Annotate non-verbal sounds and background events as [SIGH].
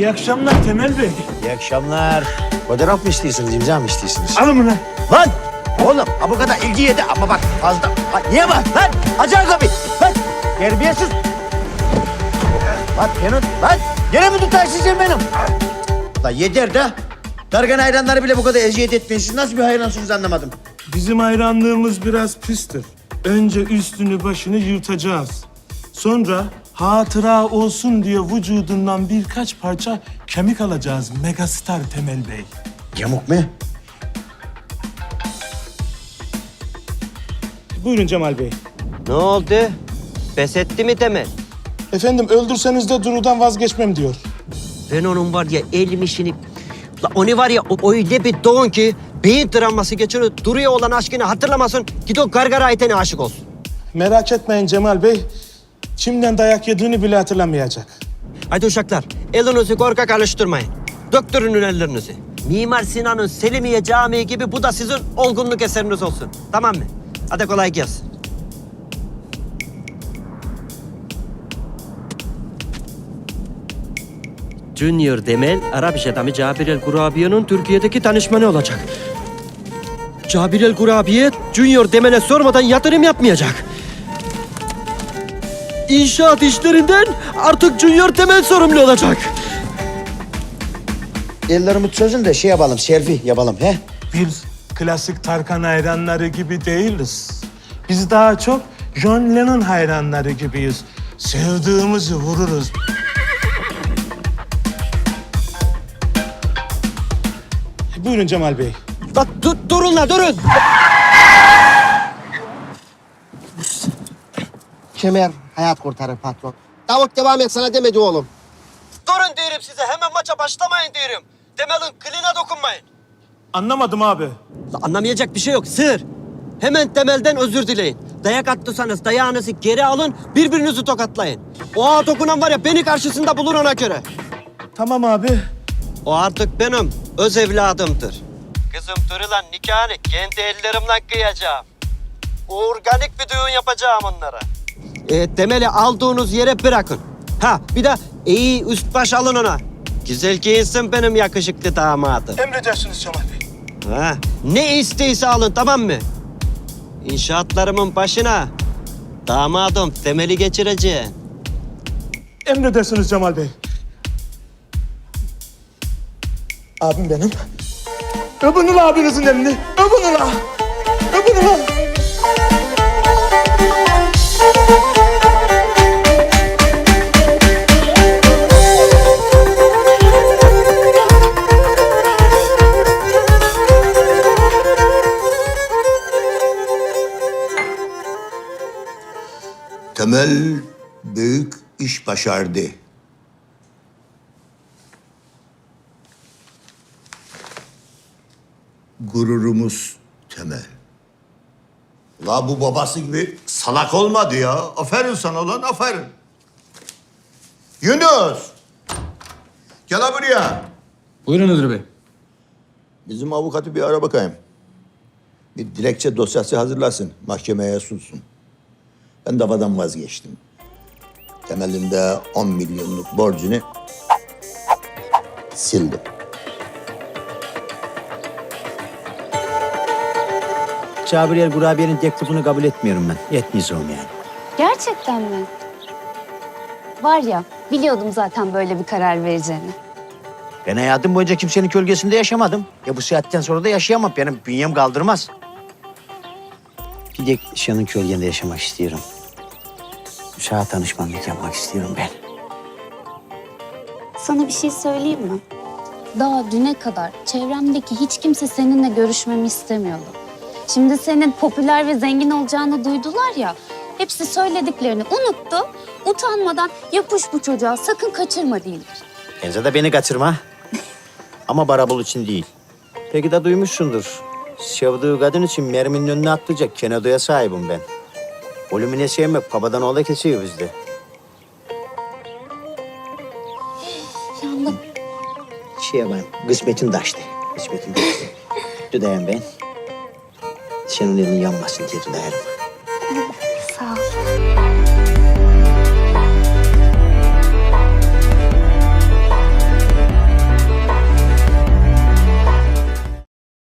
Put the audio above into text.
İyi akşamlar Temel Bey. İyi akşamlar. Fotoğraf mı istiyorsunuz, imza mı istiyorsunuz? Alın bunu. Lan! Oğlum bu kadar ilgi yedi ama bak fazla. Ha, niye bak lan? Acayip abi. Lan! Terbiyesiz. Lan Penut lan! Gene mi tutarsın benim? Lan yeter de. Dargan hayranları bile bu kadar eziyet etmeyin. Siz nasıl bir hayransınız anlamadım. Bizim hayranlığımız biraz pistir. Önce üstünü başını yırtacağız. Sonra hatıra olsun diye vücudundan birkaç parça kemik alacağız megastar Temel Bey. Yamuk mu? Buyurun Cemal Bey. Ne oldu? Pes etti mi Temel? Efendim öldürseniz de Duru'dan vazgeçmem diyor. Ben onun var ya elmişini... La onu var ya o öyle bir doğun ki beyin travması geçirir. Duru'ya olan aşkını hatırlamasın. Git o gargara ayetene aşık olsun. Merak etmeyin Cemal Bey. Kimden dayak yediğini bile hatırlamayacak. Hadi uşaklar elinizi korkak alıştırmayın. Döktürün ellerinizi. Mimar Sinan'ın Selimiye Camii gibi bu da sizin olgunluk eseriniz olsun. Tamam mı? Hadi kolay gelsin. Junior Demel, Arap iş adamı Cabir El Kurabiye'nin Türkiye'deki tanışmanı olacak. Cabir El Kurabiye, Junior Demel'e sormadan yatırım yapmayacak. İnşaat işlerinden artık Junior Temel sorumlu olacak. Ellerimi çözün de şey yapalım, selfie yapalım he? Biz klasik Tarkan hayranları gibi değiliz. Biz daha çok John Lennon hayranları gibiyiz. Sevdiğimizi vururuz. Buyurun Cemal Bey. Bak dur, durun la durun. Kemer hayat kurtarır patron. Tavuk devam et sana demedi oğlum. Durun diyorum size hemen maça başlamayın diyorum. Demel'in kline dokunmayın. Anlamadım abi. La, anlamayacak bir şey yok sır. Hemen temelden özür dileyin. Dayak attıysanız dayağınızı geri alın birbirinizi tokatlayın. O ağa dokunan var ya beni karşısında bulur ona göre. Tamam abi. O artık benim öz evladımdır. Kızım Durulan nikahını kendi ellerimle kıyacağım. Organik bir düğün yapacağım onlara. E, temeli aldığınız yere bırakın. Ha bir de iyi üst baş alın ona. Güzel giyinsin benim yakışıklı damadım. Emredersiniz Cemal Bey. Ha, ne isteyse alın tamam mı? İnşaatlarımın başına damadım temeli geçireceğim. Emredersiniz Cemal Bey. Abim benim. Öpün ula abinizin elini. Öpün ula. Öpün ula. Temel büyük iş başardı. Gururumuz Temel. La bu babası gibi salak olmadı ya. Aferin sana lan aferin. Yunus. Gel ha buraya. Buyurun Hıdır Bey. Bizim avukatı bir ara bakayım. Bir dilekçe dosyası hazırlasın. Mahkemeye sunsun. Ben davadan vazgeçtim. Temelinde 10 milyonluk borcunu sildim. Cabiriyel Gurabiye'nin teklifini kabul etmiyorum ben. Yetmeyeceğim yani. Gerçekten mi? Var ya, biliyordum zaten böyle bir karar vereceğini. Ben hayatım boyunca kimsenin gölgesinde yaşamadım. Ya bu saatten sonra da yaşayamam. Benim bünyem kaldırmaz. Bir de Şan'ın gölgesinde yaşamak istiyorum. Uşağa tanışmanlık yapmak istiyorum ben. Sana bir şey söyleyeyim mi? Daha düne kadar çevremdeki hiç kimse seninle görüşmemi istemiyordu. Şimdi senin popüler ve zengin olacağını duydular ya. Hepsi söylediklerini unuttu. Utanmadan yapış bu çocuğa sakın kaçırma değiller. Enze de beni kaçırma. Ama barabul için değil. Peki de duymuşsundur. Sevdiği kadın için merminin önüne atlayacak Kenado'ya sahibim ben. Volümüne sevmek babadan oğla kesiyor bizde. Yandım. Şey yapayım, kısmetim taştı. Kısmetim taştı. [LAUGHS] Düdeyim ben. Senin elin yanmasın diye düdeyim. Sağ ol.